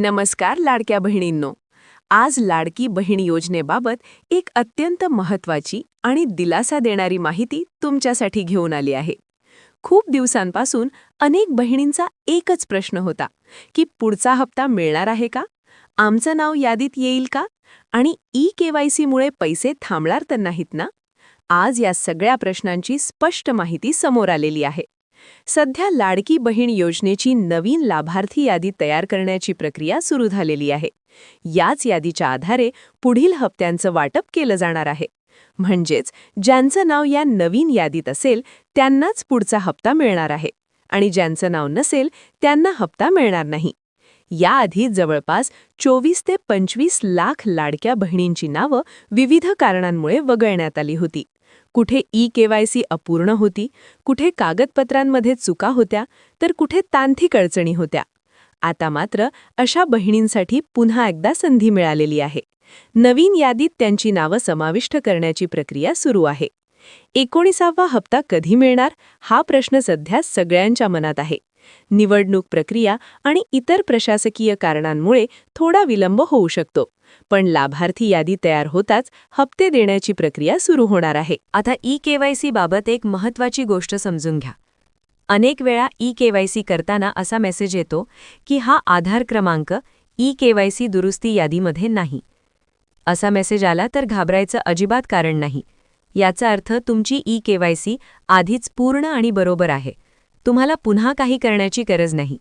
नमस्कार लाडक्या बहिणींनो. आज लाडकी बहीण योजनेबाबत एक अत्यंत महत्वाची आणि दिलासा देणारी माहिती तुमच्यासाठी घेऊन आली आहे. खूप दिवसांपासून अनेक बहिणींचा एकच प्रश्न होता की पुढचा हप्ता मिळणार आहे का? आमचं नाव यादीत येईल का? आणि ई केवायसीमुळे पैसे थांबणार तर नाहीत ना? आज या सगळ्या प्रश्नांची स्पष्ट माहिती समोर आलेली आहे. सध्या लाडकी बहीण योजनेची नवीन लाभार्थी यादी तयार करण्याची प्रक्रिया सुरू झालेली आहे. याच यादीच्या आधारे पुढील हप्त्यांचं वाटप केलं जाणार आहे. म्हणजेच ज्यांचं नाव या नवीन यादीत असेल त्यांनाच पुढचा हप्ता मिळणार आहे. आणि ज्यांचं नाव नसेल त्यांना हप्ता मिळणार नाही. याआधी जवळपास चोवीस ते पंचवीस लाख लाडक्या बहिणींची नावं विविध कारणांमुळे वगळण्यात आली होती. कुठे ई केवायसी अपूर्ण होती कुठे कागदपत्रांमध्ये चुका होत्या तर कुठे तांत्रिक अडचणी होत्या. आता मात्र अशा बहिणींसाठी पुन्हा एकदा संधी मिळालेली आहे. नवीन यादीत त्यांची नावं समाविष्ट करण्याची प्रक्रिया सुरू आहे. एकोणीसावा हप्ता कधी मिळणार हा प्रश्न सध्या सगळ्यांच्या मनात आहे. निवडणूक प्रक्रिया आणि इतर प्रशासकीय कारणांमुळे थोडा विलंब होऊ शकतो. पण लाभार्थी यादी तयार होताच हप्ते देण्याची प्रक्रिया सुरू होणार आहे. आता ई केवायसी बाबत एक महत्त्वाची गोष्ट समजून घ्या. अनेक वेळा ई केवायसी करताना असा मेसेज येतो की हा आधार क्रमांक ई केवायसी दुरुस्ती यादीमध्ये नाही. असा मेसेज आला तर घाबरायचं अजिबात कारण नाही. याचा अर्थ तुमची ई केवायसी आधीच पूर्ण आणि बरोबर आहे. तुम्हाला पुन्हा काही करण्याची गरज नाही.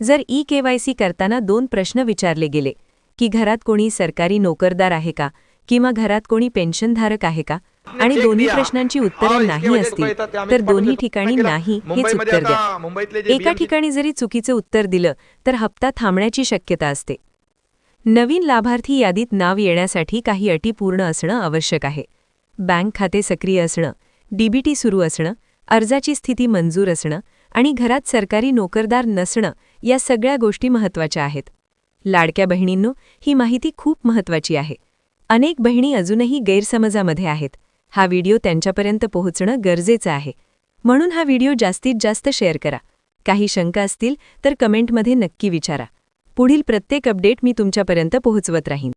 जर ई केवायसी करताना दोन प्रश्न विचारले गेले की घरात कोणी सरकारी नोकरदार आहे का किंवा घरात कोणी पेन्शनधारक आहे का आणि दोन्ही प्रश्नांची उत्तरं नाही असतील तर दोन्ही ठिकाणी नाही हेच उत्तर द्या. एका ठिकाणी जरी चुकीचं उत्तर दिलं तर हप्ता थांबण्याची शक्यता असते. नवीन लाभार्थी यादीत नाव येण्यासाठी काही अटी पूर्ण असणं आवश्यक आहे. बँक खाते सक्रिय असणं डीबीटी सुरू असणं अर्जाची स्थिती मंजूर असणं आणि घरात सरकारी नोकरदार नसणं या सगळ्या गोष्टी महत्त्वाच्या आहेत. लाडक्या बहिणींनो ही माहिती खूप महत्त्वाची आहे. अनेक बहिणी अजूनही गैरसमजामध्ये आहेत. हा व्हिडिओ त्यांच्यापर्यंत पोहोचणं गरजेचं आहे. म्हणून हा व्हिडिओ जास्तीत जास्त शेअर करा. काही शंका असतील तर कमेंटमध्ये नक्की विचारा. पुढील प्रत्येक अपडेट मी तुमच्यापर्यंत पोहोचवत राहीन.